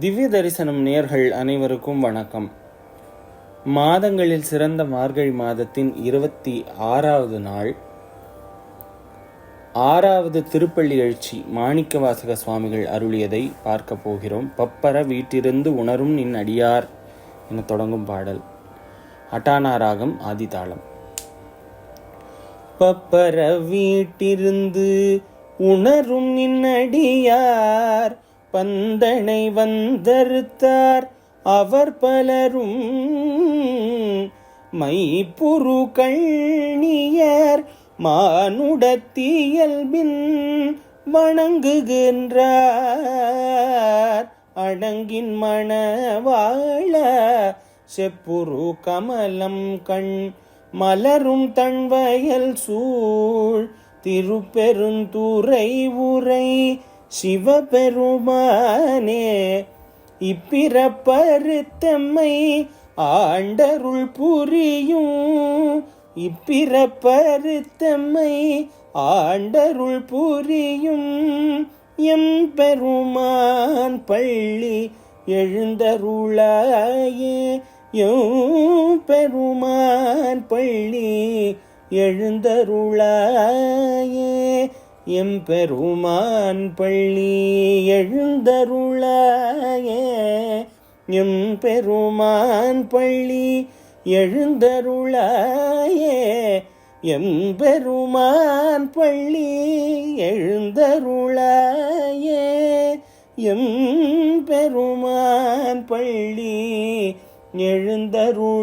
திவ்ய தரிசனம் நேர்கள் அனைவருக்கும் வணக்கம். மாதங்களில் சிறந்த மார்கழி மாதத்தின் இருபத்தி ஆறாவது நாள் ஆறாவது திருப்பள்ளி எழுச்சி மாணிக்கவாசக சுவாமிகள் அருளியதை பார்க்க போகிறோம். பப்பர வீட்டிருந்து உணரும் நின் அடியார் என தொடங்கும் பாடல். அட்டானா ராகம் ஆதிதாளம். பப்பர வீட்டிருந்து உணரும் நின்னடியார் பந்தனை வந்தறுத்தார் அவர் பலரும். மைப்புரு கண்ணியர் மானுடத்தியல்பின் வணங்குகின்றார். அடங்கின் மணவாழ செப்புரு கமலம் கண் மலரும் தன்வயல் சூழ். திருப்பெருந்துறை உரை சிவபெருமானே இப்பிறப்பருத்தம்மை ஆண்டருள் புரியும். இப்பிறப்பருத்தம்மை ஆண்டருள் புரியும். எம் பெருமான் பள்ளி எழுந்தருளாயே பெருமான் பள்ளி எழுந்தருளாய. எம் பெருமான் பள்ளி எழுந்தருளாயே. எம் பெருமான் பள்ளி எழுந்தருளாயே. எம் பெருமான் பள்ளி எழுந்தருளாயே. எம் பெருமான் பள்ளி எழுந்தருளாயே.